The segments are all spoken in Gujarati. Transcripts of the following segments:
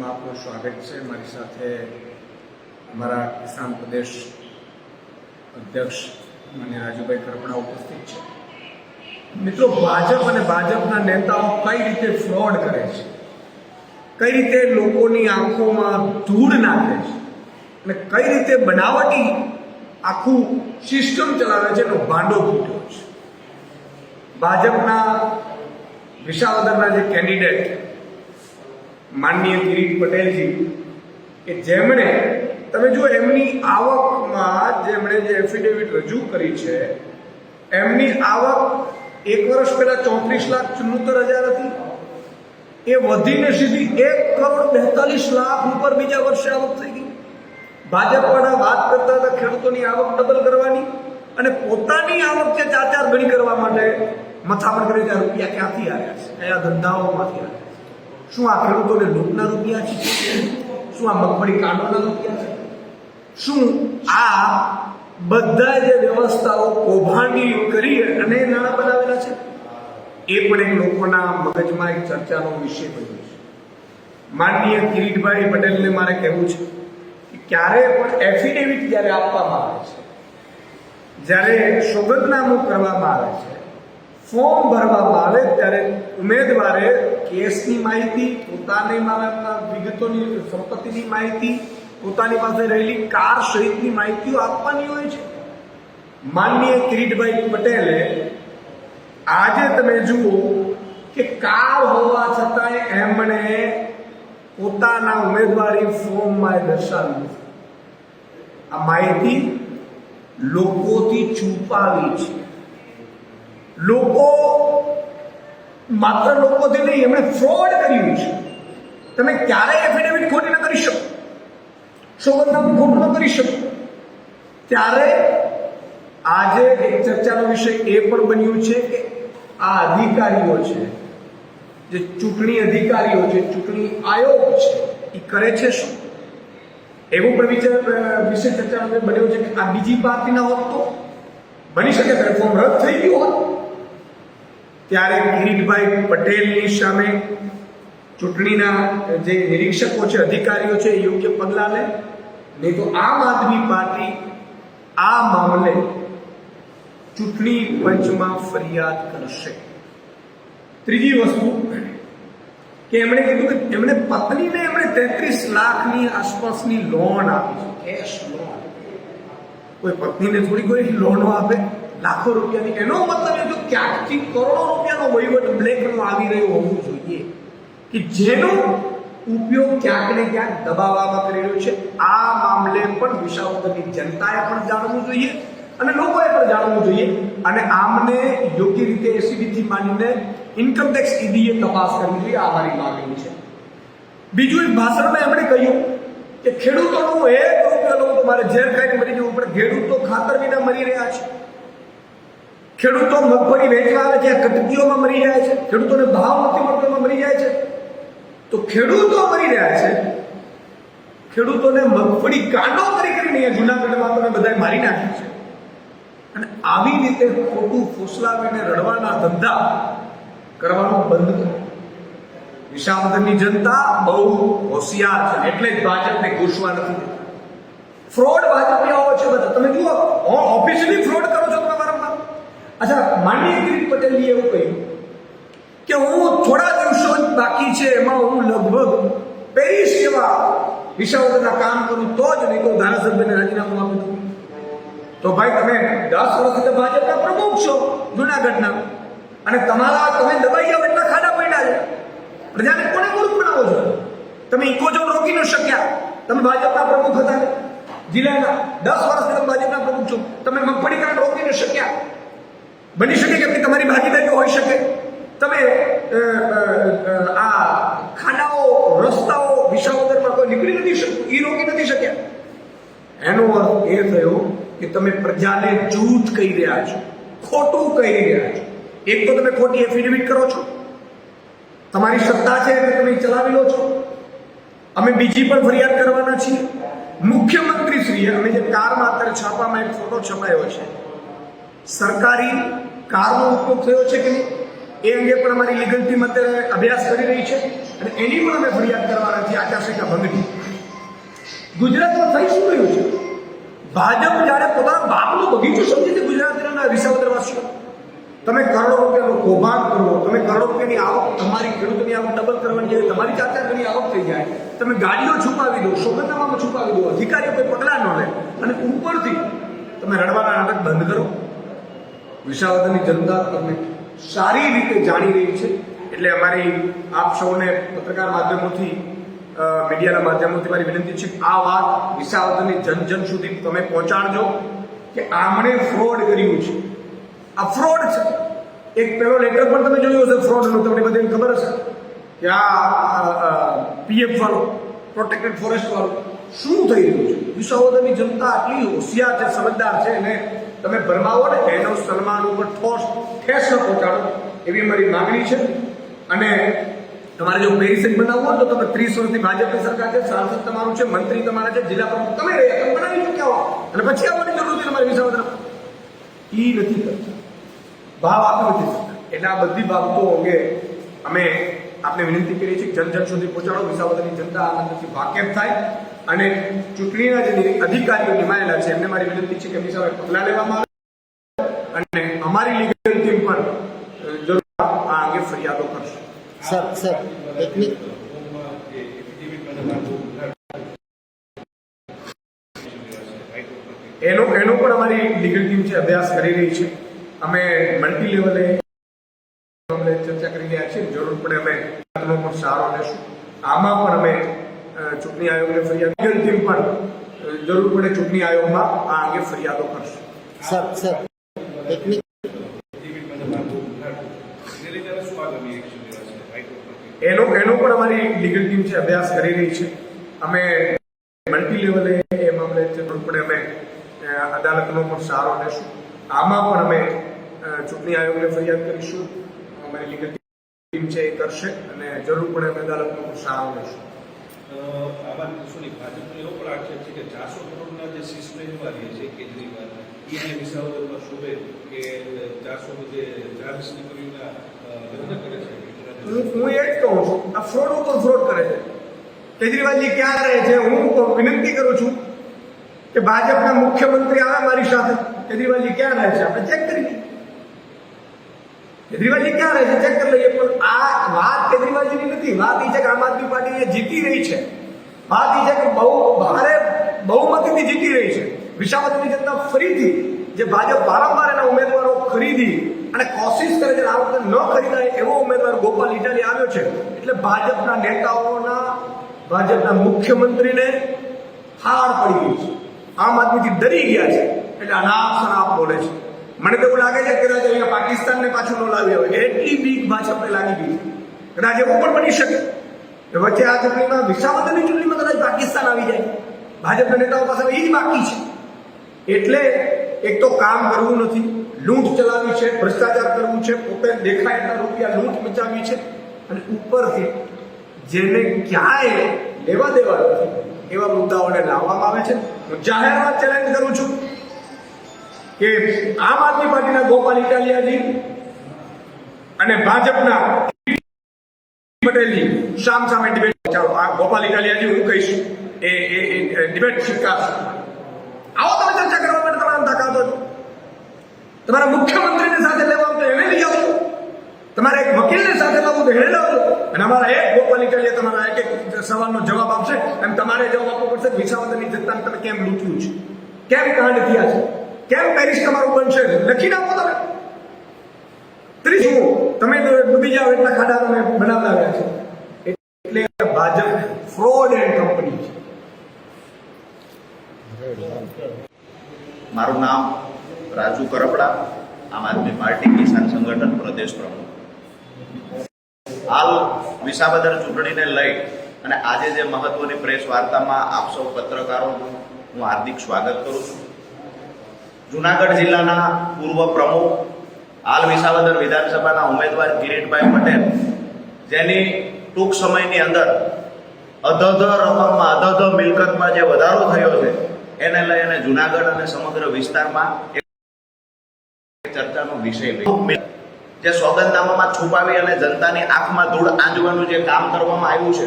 વિડીયોઝમાં આપનું સ્વાગત છે. મારી સાથે અમારા કિસાન પ્રદેશ અધ્યક્ષ મને રાજુભાઈ કરપડા ઉપસ્થિત છે. મિત્રો, ભાજપ અને ભાજપના નેતાઓ કઈ રીતે ફ્રોડ કરે છે? કઈ રીતે લોકોની આંખોમાં ધૂળ નાખે છે? અને કઈ રીતે બનાવટી આખું સિસ્ટમ ચલાવે છે એનો ભાંડો ફૂટ્યો છે? ભાજપના વિશાવદરના જે કેન્ડિડેટ માનનીય કિરીટ પટેલજી, કે જેમણે, તમે જો એમની આવકમાં જેમણે જે એફિડેવિટ રજૂ કરી છે, એમની આવક એક વર્ષ પહેલા ચોત્રીસ લાખ ચુમ્મોતેર હજાર હતી. એ વધીને સીધી એક કરોડ બેતાલીસ લાખ ઉપર બીજા વર્ષે આવક થઈ ગઈ. ભાજપવાળા વાત કરતા હતા ખેડૂતોની આવક ડબલ કરવાની અને પોતાની આવક છે ચાર ચાર ગણી કરવા માટે મથામણ કરે રૂપિયા ક્યાંથી આવ્યા છે? કયા ધંધાઓમાંથી આવ્યા શું આ ખેડૂતોને લૂંટના રૂપિયા છે? શું આ મગફળી કાંડોના રૂપિયા છે? શું આ બધા જે વ્યવસ્થાઓ કૌભાંડી કરી અને નાણાં બનાવેલા છે? એ પણ એક લોકોના મગજમાં એક ચર્ચાનો વિષય બન્યો છે. માનનીય કિરીટભાઈ પટેલને મારે કહેવું છે કે ક્યારે પણ એફિડેવિટ જ્યારે આપવામાં આવે છે, જ્યારે સોગંદનામું કરવામાં આવે છે ફોર્મ ભરવામાં આવે ત્યારે ઉમેદવારે કેસની માહિતી, પોતાની મારા વિગતોની, સંપત્તિની માહિતી, પોતાની પાસે રહેલી કાર સહિતની માહિતીઓ આપવાની હોય છે. માનનીય કિરીટભાઈ પટેલે આજે તમે જુઓ કે કાર હોવા છતાંય એમણે પોતાના ઉમેદવારી ફોર્મમાં છે. આ માહિતી લોકોથી છુપાવી છે. લોકો માત્ર લોકોથી નહીં એમણે ફ્રોડ કર્યું છે. તમે ક્યારેય એફિડેવિટ ખોટી ન કરી શકો. સોગંદનામું ખોટું ન કરી શકો. ત્યારે આજે એક ચર્ચાનો વિષય એ પણ બન્યું છે કે આ અધિકારીઓ છે, જે ચૂંટણી અધિકારીઓ છે, ચૂંટણી આયોગ છે, એ કરે છે શું? એવું પણ વિચાર વિશે ચર્ચાનો બન્યો છે કે આ બીજી પાર્ટીના હોત તો બની શકે કે ફોર્મ રદ થઈ ગયું હોત. ત્યારે કિરીટભાઈ પટેલની સામે ચૂંટણીના જે નિરીક્ષકો છે, અધિકારીઓ છે યોગ્ય પગલાં લે. નહીં તો આમ આદમી પાર્ટી આ મામલે ચૂંટણી પંચમાં ફરિયાદ કરશે. ત્રીજી વસ્તુ, કે એમણે કીધું કે એમણે પત્નીને એમણે તેત્રીસ લાખની આસપાસની લોન આપી છે. કેશ લોન કોઈ પત્નીને થોડી કોઈ લોનો આપે? લાખો રૂપિયાની એનો મતલબ એ કે ક્યાંકથી કરોડો રૂપિયાનો વહીવટ બ્લેકનો આવી રહ્યો હોવું જોઈએ કે જેનો ઉપયોગ ક્યાંક ને ક્યાંક દબાવવામાં કરી રહ્યો છે. આ મામલે પણ વિસાવદરની જનતાએ પણ જાણવું જોઈએ અને લોકોએ પણ જાણવું જોઈએ. અને આમને યોગ્ય રીતે એસીબીથી માંડીને ઇન્કમ ટેક્સ ઈડીએ તપાસ કરવી જોઈએ, આ મારી માગણી છે. બીજું એક ભાષણમાં એમણે કહ્યું કે ખેડૂતોનું એક રૂપિયા લોકો મારે ઝેર ખાઈને મરી જવું પણ ખેડૂતો ખાતર વિના મરી રહ્યા છે. ખેડૂતો મગફળી વેચવા આવે છે કટકીઓમાં મરી જાય છે, ખેડૂતોને ભાવ નથી મળતો, એમાં મરી જાય છે. તો ખેડૂતો મરી રહ્યા છે. ખેડૂતોને મગફળી કાંડો કરી કરીને જુનાગઢમાં તમે બધા મારી નાખ્યું છે. અને આવી રીતે ખોટું ફોસલાવીને રડવાના ધંધા કરવાનું બંધ કરો. વિશાવદનની જનતા બહુ હોશિયાર છે, એટલે જ ભાજપને ઘૂસવા નથી ફ્રોડ ફ્રોડ આવો છે બધા. તમે જુઓ ઓફિશિયલી ફ્રોડ કરો અચ્છા માનનીય કિરીટ પટેલે એવું કહ્યું કે હું થોડા દિવસો જ બાકી છે, એમાં હું લગભગ પેરિસ જેવા વિષયોના કામ કરું તો જ નહીં તો ધારાસભ્યને રાજીનામું આપી દઉં તો ભાઈ, તમે દસ વર્ષથી ભાજપના પ્રમુખ છો જુનાગઢના. અને તમારા તમે દબાઈ જાઓ એટલા ખાડા પડ્યા છે. પ્રજાને કોને મૂર્ખ બનાવો છો? તમે ઇકોઝોન રોકી ન શક્યા. તમે ભાજપના પ્રમુખ હતા. જિલ્લાના દસ વર્ષથી તમે ભાજપના પ્રમુખ છો. તમે મગફળી રોકી ન શક્યા. બની શકે કે તમારી ભાગીદારી હોઈ શકે? તમે આ ખાડાઓ રસ્તાઓ વિસાવદરમાં કોઈ નીકળી નથી શકતું એ રોકી નથી શક્યા. એનો અર્થ એ થયો કે તમે પ્રજાને જૂઠ કહી રહ્યા છો, ખોટું કહી રહ્યા છો. એક તો તમે ખોટી એફિડેવિટ કરો છો. તમારી સત્તા છે એટલે તમે ચલાવી લો છો. અમે બીજી પણ ફરિયાદ કરવાના છીએ. મુખ્યમંત્રી શ્રીએ અમે જે કાર માત્ર છાપામાં એક ફોટો છપાયો છે સરકારી કારનો ઉપયોગ થયો છે કે નહીં? એ અંગે પણ અમારી લીગલ ટીમ અત્યારે અભ્યાસ કરી રહી છે અને એની પણ અમે ફરિયાદ કરવાના છીએ આચારસંહિતા ભંગની ગુજરાતમાં થઈ શું રહ્યું છે? ભાજપ જ્યારે પોતાના બાપનો બગીચો સમજી છે ગુજરાતના વિસાવદરવાસીઓ તમે કરોડો રૂપિયાનું કૌભાંડ કરો, તમે કરોડો રૂપિયાની આવક તમારી ખેડૂતોની આવક ડબલ કરવાની જાય તમારી ચાર ઘણી આવક થઈ જાય. તમે ગાડીઓ છુપાવી દો, સોગંદનામામાં છુપાવી દો, અધિકારીઓ કોઈ પગલાં ન લે અને ઉપરથી તમે રડવાના નાટક બંધ કરો. વિસાવદરની જનતા તમને સારી રીતે જાણી રહી છે. એટલે અમારી આપ સૌને પત્રકાર માધ્યમોથી મીડિયાના માધ્યમોથી મારી વિનંતી છે, આ વાત વિસાવદરની જન જન સુધી તમે પહોંચાડજો કે આમણે ફ્રોડ કર્યું છે. આ ફ્રોડ છે. એક પેલો લેટર પણ તમે જોયો હશે ફ્રોડનો તમને બધાને ખબર હશે કે આ પીએફ વાળો પ્રોટેક્ટેડ ફોરેસ્ટ વાળો શું થઈ રહ્યું છે? વિસાવદરની જનતા આટલી હોશિયાર છે, સમજદાર છે અને તમે ભરમાવો ને એનો સન્માન ઉપર ઠોસ ઠેસ ન પહોંચાડો, એવી અમારી માગણી છે. અને તમારે જો પેરિસન બનાવવું હોય તો તમે ત્રીસ વર્ષથી ભાજપની સરકાર છે, સાંસદ તમારું છે, મંત્રી તમારા છે, જિલ્લા પ્રમુખ. તમે રહ્યા તમે બનાવી ચૂક્યા હો. અને પછી આવવાની જરૂર નથી તમારે વિસાવદર ઈ નથી કરતા. ભાવ આપી નથી એટલે આ બધી બાબતો અંગે અમે આપને વિનંતી કરીએ છીએ જન જન સુધી પહોંચાડો. વિસાવદરની જનતા આનંદથી વાકેફ થાય. અને ચૂંટણીના જે અધિકારીઓ નિમાયેલા છે એમને મારી વિનંતી છે કે એમની સામે પગલાં લેવામાં આવે અને અમારી લીગલ ટીમ પણ જરૂર આ અંગે ફરિયાદો કરશે. સર સર ટેકનિક એનો એનો પણ અમારી લીગલ ટીમ છે અભ્યાસ કરી રહી છે. અમે મલ્ટી લેવલે ચર્ચા કરી રહ્યા છીએ. જરૂર પડે અમે પણ સહારો લેશું. આમાં પણ અમે ચૂંટણી આયોગને ફરિયાદ ટીમ પણ જરૂર પડે ચૂંટણી આયોગમાં આ અંગે ફરિયાદો કરશે. સર સર એનો એનો પણ અમારી લીગલ ટીમ છે અભ્યાસ કરી રહી છે. અમે મલ્ટી લેવલે એ મામલે જરૂર પડે અમે અદાલતનો પણ સહારો લેશું. આમાં પણ અમે ચૂંટણી આયોગને ફરિયાદ કરીશું. અમારી લીગલ ટીમ છે એ કરશે અને જરૂર પડે અમે અદાલતનો પણ સહારો લેશું. આમાં દિવસોની ભાજપનો એવો પણ આક્ષેપ છે કે ચારસો કરોડના જે સિસ્ટમ વાળીએ છે કેજરીવાલ એને વિસાવદરમાં શોભે કે ચારસો જે ચાલીસ દીકરીઓના લગ્ન કરે છે હું એ જ કહું છું, આ ફ્રોડ ઉપર ફ્રોડ કરે છે. કેજરીવાલજી ક્યાં રહે છે? હું વિનંતી કરું છું કે ભાજપના મુખ્યમંત્રી આવે મારી સાથે. કેજરીવાલજી ક્યાં રહે છે? આપણે ચેક કરી લઈએ કેજરીવાલજી ક્યાં રહે છે? ચેક કરી લઈએ. પણ આ નથી વાત એ છે કે આમ આદમી પાર્ટી એ જીતી રહી છે. વાત એ છે કે બહુ ભારે બહુમતીથી જીતી રહી છે. વિસાવદરની જનતા ફરીથી જે ભાજપ વારંવાર એના ઉમેદવારો ખરીદી અને કોશિશ કરે છે આ વખતે ન ખરીદાય એવો ઉમેદવાર ગોપાલ ઇટાલી આવ્યો છે. એટલે ભાજપના નેતાઓના, ભાજપના મુખ્યમંત્રીને હાર પડી ગઈ છે. આમ આદમીથી ડરી ગયા છે. એટલે અનાપ શરાપ બોલે છે. મને તો એવું લાગે છે કે અહીંયા પાકિસ્તાનને પાછું ન લાવી આવે. એટલી બીક ભાજપને લાગી ગઈ છે. કદાચ એવું પણ બની શકે. કે વચ્ચે આ ચૂંટણીમાં વિસાવદરની ચૂંટણીમાં કદાચ પાકિસ્તાન આવી જાય. ભાજપના નેતાઓ પાસે એ જ બાકી છે. એટલે એક તો કામ કરવું નથી. લૂંટ ચલાવી છે, ભ્રષ્ટાચાર કરવું છે, પોતે દેખાય એટલા રૂપિયા લૂંટ મચાવી છે. અને ઉપરથી જેને ક્યાંય લેવા દેવા નથી, એવા મુદ્દાઓને લાવવામાં આવે છે. હું જાહેરમાં ચેલેન્જ કરું છું કે આમ આદમી પાર્ટીના ગોપાલ ઇટાલિયાજી અને ભાજપના પટેલજી સામ સામે ડિબેટ ચાલો, આ ગોપાલ ઇટાલિયાજી હું કહીશ. એ એ ડિબેટ સ્વીકારશે આવો તમે ચર્ચા કરવા માટે તમારા તાકાત હોય તમારા મુખ્યમંત્રીને સાથે લેવા તો એને લઈ આવો તમારે એક વકીલને સાથે લાવવું તો એને લાવો અને અમારા એક ગોપાલ ઇટાલિયા તમારા એક એક સવાલનો જવાબ આપશે અને તમારે જવાબ આપવો પડશે વિસાવદરની જનતાને તમે કેમ લૂંટ્યું છે? કેમ કાંડ થયા છે? કેમ પેરિસ તમારું બનશે? લખી નાખો તમે. ત્રીજું તમે ડૂબી જાઓ એટલા ખાડા તમે બનાવતા આવ્યા છો. એટલે ભાજપ ફ્રોડ એન્ડ કંપની છે. મારું નામ રાજુ કરપડા, આમ આદમી પાર્ટી કિસાન સંગઠન પ્રદેશ પ્રમુખ. હાલ વિસાવદર ચૂંટણીને લઈ અને આજે જે મહત્વની પ્રેસ વાર્તામાં આપ સૌ પત્રકારોનું હું હાર્દિક સ્વાગત કરું છું. જુનાગઢ જિલ્લાના પૂર્વ પ્રમુખ હાલ વિસાવદર વિધાનસભાના ઉમેદવાર કિરીટભાઈ પટેલ, જેની ટૂંક સમયની અંદર અધધ રકમમાં, અધધ મિલકતમાં જે વધારો થયો છે, એને લઈ અને જુનાગઢ અને સમગ્ર વિસ્તારમાં ચર્ચાનો વિષય જે સોગંદનામામાં છુપાવી અને જનતાની આંખમાં ધૂળ આંજવાનું જે કામ કરવામાં આવ્યું છે,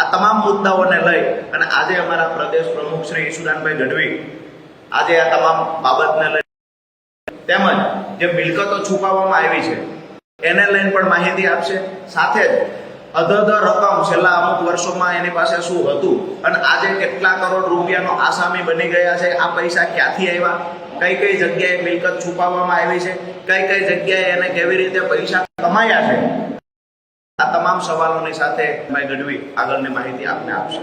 આ તમામ મુદ્દાઓને લઈ અને આજે અમારા પ્રદેશ પ્રમુખ શ્રી ઈશુદાનભાઈ ગઢવી આજે આ તમામ બાબતને લઈ તેમજ જે મિલકતો છુપાવવામાં આવી છે, એને લઈને પણ માહિતી આપશે. સાથે જ અધધ રકમ છેલ્લા અમુક વર્ષોમાં એની પાસે શું હતું અને આજે કેટલા કરોડ રૂપિયાનો આસામી બની ગયા છે, આ પૈસા ક્યાંથી આવ્યા? કઈ કઈ જગ્યાએ મિલકત છુપાવવામાં આવી છે? કઈ કઈ જગ્યાએ એને કેવી રીતે પૈસા કમાયા છે? આ તમામ સવાલોની સાથે મેં ગઢવી આગળની માહિતી આપને આપશે.